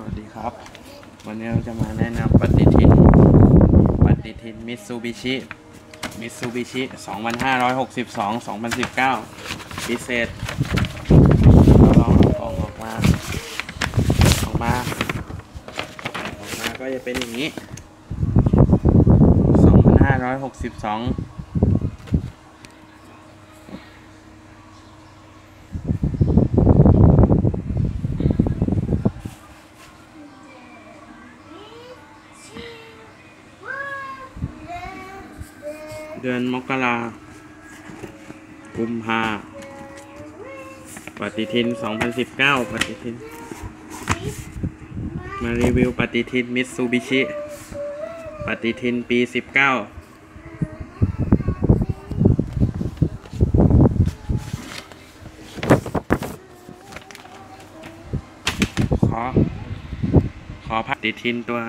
สวัสดีครับ วันนี้เราจะมาแนะนำปฏิทิน ปฏิทินมิตซูบิชิมิตซูบิชิ2562 2019 พิเศษเราลองเอากล่องออกมาออกมาออกมาก็จะเป็นอย่างนี้ 2562 เดือนมกรากุมภาปฏิทิน 2019 ปฏิทิน มารีวิวปฏิทินมิตซูบิชิ ปฏิทินปี 19ขอ ขอปฏิทินตัว